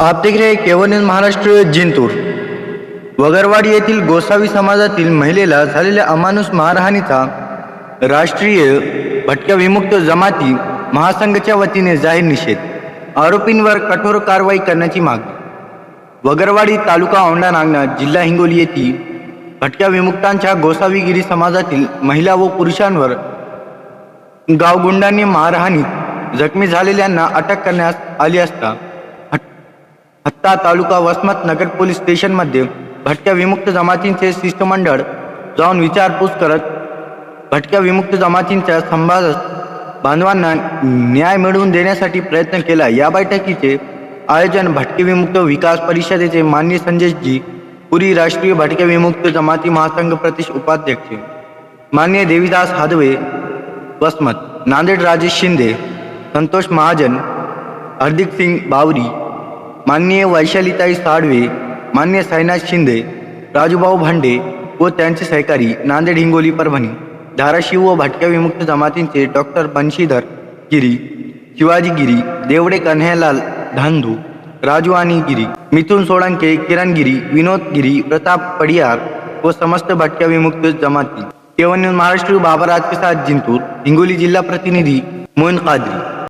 आप देख रहे केवन केवल महाराष्ट्र जिंतूर। वगरवाडी येथील गोसावी समाजातील महिलेला झालेल्या अमानुष मारहाणीचा राष्ट्रीय भटक्या विमुक्त जमाती महासंघच्या वतीने जाहीर निषेध आरोपींवर कठोर कारवाई करण्याची मागणी। वगरवाडी तालुका औंढा नागनाथ जिल्हा हिंगोली येथील भटक्या विमुक्तांच्या गोसावीगिरी समाजातील महिला व पुरुषांवर गावगुंडांनी मारहाणीत जखमी झालेल्यांना अटक करण्यात आली असता हत्ता तालुका वसमत नगर पोलीस स्टेशनमध्ये भटक्या विमुक्त जमातींचे शिष्टमंडळ जाऊन विचारपूस करत भटक्या विमुक्त जमातींच्या संभाज बांधवांना न्याय मिळवून देण्यासाठी प्रयत्न केला. या बैठकीचे आयोजन भटके विमुक्त विकास परिषदेचे मान्य संजयजी पुरी राष्ट्रीय भटके विमुक्त जमाती महासंघ प्रदेश उपाध्यक्ष मान्य देवीदास हादवे वसमत नांदेड राजेश शिंदे संतोष महाजन हार्दिक सिंग बावरी माननीय वैशालीताई साळवे मान्य साईनाथ शिंदे राजूभाऊ भांडे व त्यांचे सहकारी नांदेड हिंगोली परभणी धाराशिव व भटक्या विमुक्त जमातींचे डॉक्टर बंशीधर गिरी शिवाजी गिरी देवडे कन्हैयालाल धांधू राजू आणि गिरी मिथुन सोळंके किरण गिरी विनोद गिरी प्रताप पडियार व समस्त भटक्या विमुक्त जमाती. केवळ महाराष्ट्र बाबा राजप्रसाद जिंतूर हिंगोली जिल्हा प्रतिनिधी मोहन कादरी.